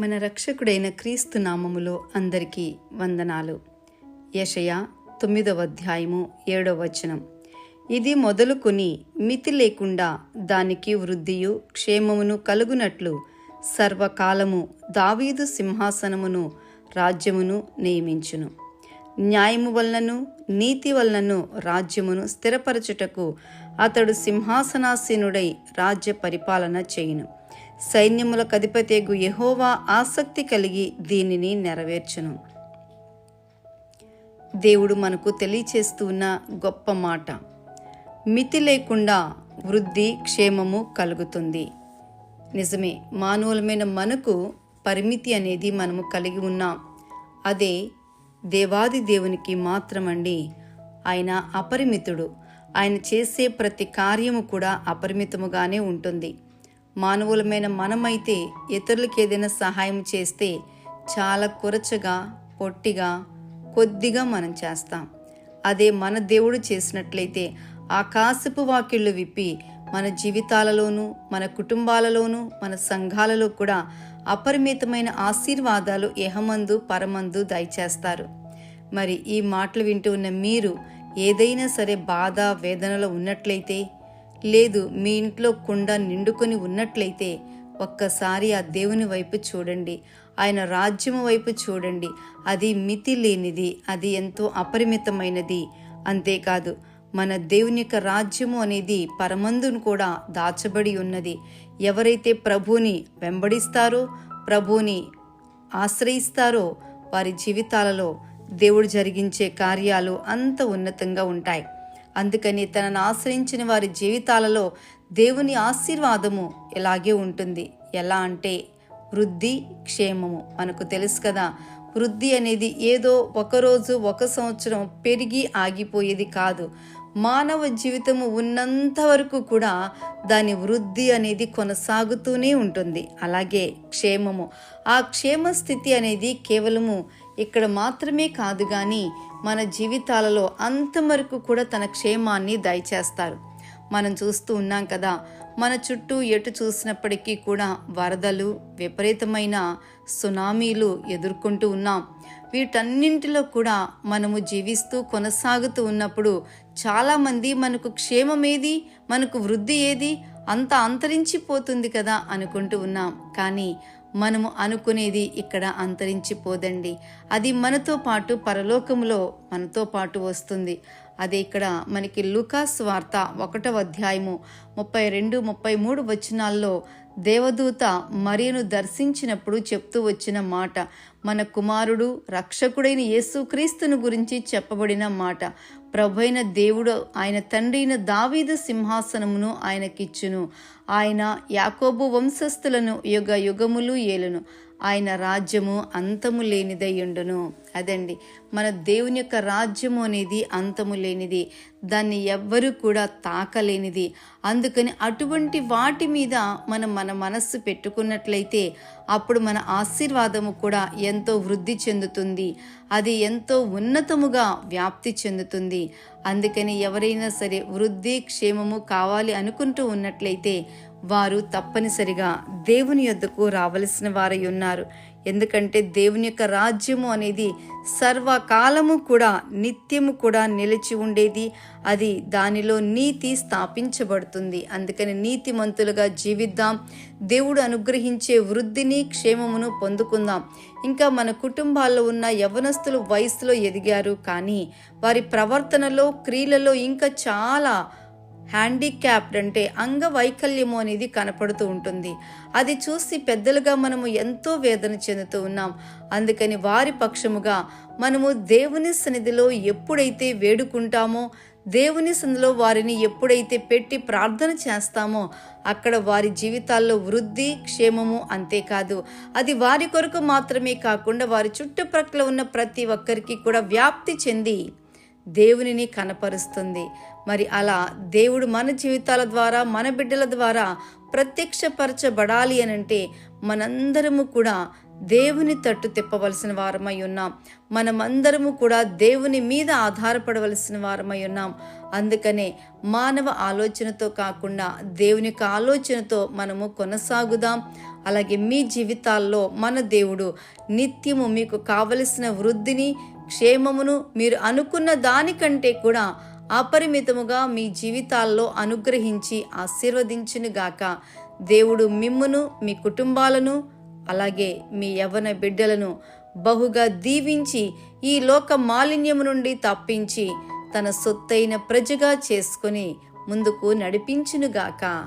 మన రక్షకుడైన క్రీస్తు నామములో అందరికీ వందనాలు. యషయ తొమ్మిదవ అధ్యాయము ఏడవ వచనం. ఇది మొదలుకొని మితి లేకుండా దానికి వృద్ధియు క్షేమమును కలుగునట్లు సర్వకాలము దావీదు సింహాసనమును రాజ్యమును నియమించును. న్యాయము వలనను నీతి వలనను రాజ్యమును స్థిరపరచుటకు అతడు సింహాసనాసీనుడై రాజ్య పరిపాలన చేయును. సైన్యములకు అధిపతేగు యహోవా ఆసక్తి కలిగి దీనిని నెరవేర్చును. దేవుడు మనకు తెలియచేస్తున్న గొప్ప మాట. మితి లేకుండా వృద్ధి క్షేమము కలుగుతుంది. నిజమే మానవులమైన మనకు పరిమితి అనేది మనము కలిగి ఉన్నాం అదే దేవాది దేవునికి మాత్రమండి. ఆయన అపరిమితుడు. ఆయన చేసే ప్రతి కార్యము కూడా అపరిమితముగానే ఉంటుంది. మానవులమైన మనమైతే ఇతరులకి ఏదైనా సహాయం చేస్తే చాలా కురచగా పొట్టిగా కొద్దిగా మనం చేస్తాం. అదే మన దేవుడు చేసినట్లయితే ఆకాశపు వాకిళ్ళు విప్పి మన జీవితాలలోనూ మన కుటుంబాలలోనూ మన సంఘాలలో కూడా అపరిమితమైన ఆశీర్వాదాలు ఎహమందు పరమందు దయచేస్తారు. మరి ఈ మాటలు వింటూ ఉన్న మీరు ఏదైనా సరే బాధ వేదనలో ఉన్నట్లయితే లేదు మీ ఇంట్లో కుండ నిండుకొని ఉన్నట్లయితే ఒక్కసారి ఆ దేవుని వైపు చూడండి. ఆయన రాజ్యము వైపు చూడండి. అది మితి లేనిది అది ఎంతో అపరిమితమైనది. అంతేకాదు మన దేవుని యొక్క రాజ్యము అనేది పరమందును కూడా దాచబడి ఉన్నది. ఎవరైతే ప్రభుని వెంబడిస్తారో ప్రభుని ఆశ్రయిస్తారో వారి జీవితాలలో దేవుడు జరిగించే కార్యాలు అంత ఉన్నతంగా ఉంటాయి. అందుకని తనను ఆశ్రయించిన వారి జీవితాలలో దేవుని ఆశీర్వాదము ఇలాగే ఉంటుంది? ఎలా అంటే వృద్ధి క్షేమము. మనకు తెలుసు కదా వృద్ధి అనేది ఏదో ఒకరోజు ఒక సంవత్సరం పెరిగి ఆగిపోయేది కాదు. మానవ జీవితము ఉన్నంత వరకు కూడా దాని వృద్ధి అనేది కొనసాగుతూనే ఉంటుంది. అలాగే క్షేమము. ఆ క్షేమ స్థితి అనేది కేవలము ఇక్కడ మాత్రమే కాదు కానీ మన జీవితాలలో అంతవరకు కూడా తన క్షేమాన్ని దయచేస్తారు. మనం చూస్తూ ఉన్నాం కదా మన చుట్టూ ఎటు చూసినప్పటికీ కూడా వరదలు విపరీతమైన సునామీలు ఎదుర్కొంటూ ఉన్నాం. వీటన్నింటిలో కూడా మనము జీవిస్తూ కొనసాగుతూ ఉన్నప్పుడు చాలామంది మనకు క్షేమమేది మనకు వృద్ధి ఏది అంత అంతరించిపోతుంది కదా అనుకుంటూ ఉన్నాం. కానీ మనము అనుకునేది ఇక్కడ అంతరించిపోదండి. అది మనతో పాటు పరలోకములో మనతో పాటు వస్తుంది. అదే ఇక్కడ మనకి లుకాస్ వార్త ఒకటవ అధ్యాయము ముప్పై రెండు ముప్పై మూడు వచనాల్లో దేవదూత మరియను దర్శించినప్పుడు చెప్తూ వచ్చిన మాట మన కుమారుడు రక్షకుడైన యేసుక్రీస్తును గురించి చెప్పబడిన మాట. ప్రభైన దేవుడు ఆయన తండ్రిన దావీదు సింహాసనమును ఆయనకిచ్చును. ఆయన యాకోబు వంశస్థులను యుగ యుగములు ఏలును. ఆయన రాజ్యము అంతము లేనిదయ్యుండును అదండి మన దేవుని యొక్క రాజ్యము అనేది అంతము లేనిది. దాన్ని ఎవ్వరూ కూడా తాకలేనిది. అందుకని అటువంటి వాటి మీద మనం మన మనస్సు పెట్టుకున్నట్లయితే అప్పుడు మన ఆశీర్వాదము కూడా ఎంతో వృద్ధి చెందుతుంది. అది ఎంతో ఉన్నతముగా వ్యాప్తి చెందుతుంది. అందుకని ఎవరైనా సరే వృద్ధి క్షేమము కావాలి అనుకుంటూ ఉన్నట్లయితే వారు తప్పనిసరిగా దేవుని యొద్దకు రావలసిన వారై ఉన్నారు. ఎందుకంటే దేవుని యొక్క రాజ్యము అనేది సర్వకాలము కూడా నిత్యము కూడా నిలిచి ఉండేది. అది దానిలో నీతి స్థాపించబడుతుంది. అందుకని నీతిమంతులుగా జీవిద్దాం. దేవుడు అనుగ్రహించే వృద్ధిని క్షేమమును పొందుకుందాం. ఇంకా మన కుటుంబాల్లో ఉన్న యవనస్తులు వయసులో ఎదిగారు. కానీ వారి ప్రవర్తనలో క్రియలలో ఇంకా చాలా హ్యాండిక్యాప్డ్ అంటే అంగవైకల్యము అనేది కనపడుతూ ఉంటుంది. అది చూసి పెద్దలుగా మనము ఎంతో వేదన చెందుతూ ఉన్నాం. అందుకని వారి పక్షముగా మనము దేవుని సన్నిధిలో ఎప్పుడైతే వేడుకుంటామో దేవుని సన్నిధిలో వారిని ఎప్పుడైతే పెట్టి ప్రార్థన చేస్తామో అక్కడ వారి జీవితాల్లో వృద్ధి క్షేమము అంతేకాదు. అది వారి కొరకు మాత్రమే కాకుండా వారి చుట్టుప్రక్కల ఉన్న ప్రతి ఒక్కరికి కూడా వ్యాప్తి చెంది దేవునిని కనపరుస్తుంది. మరి అలా దేవుడు మన జీవితాల ద్వారా మన బిడ్డల ద్వారా ప్రత్యక్షపరచబడాలి అని అంటే మనందరము కూడా దేవుని తట్టు తిప్పవలసిన వారమై ఉన్నాం. మనమందరము కూడా దేవుని మీద ఆధారపడవలసిన వారమై ఉన్నాం. అందుకనే మానవ ఆలోచనతో కాకుండా దేవుని యొక్క ఆలోచనతో మనము కొనసాగుదాం. అలాగే మీ జీవితాల్లో మన దేవుడు నిత్యము మీకు కావలసిన వృద్ధిని క్షేమమును మీరు అనుకున్న దానికంటే కూడా అపరిమితముగా మీ జీవితాల్లో అనుగ్రహించి ఆశీర్వదించునుగాక. దేవుడు మిమ్మును మీ కుటుంబాలను అలాగే మీ యవ్వన బిడ్డలను బహుగా దీవించి ఈ లోక మాలిన్యము నుండి తప్పించి తన సొత్తైన ప్రజగా చేసుకొని ముందుకు నడిపించునుగాక.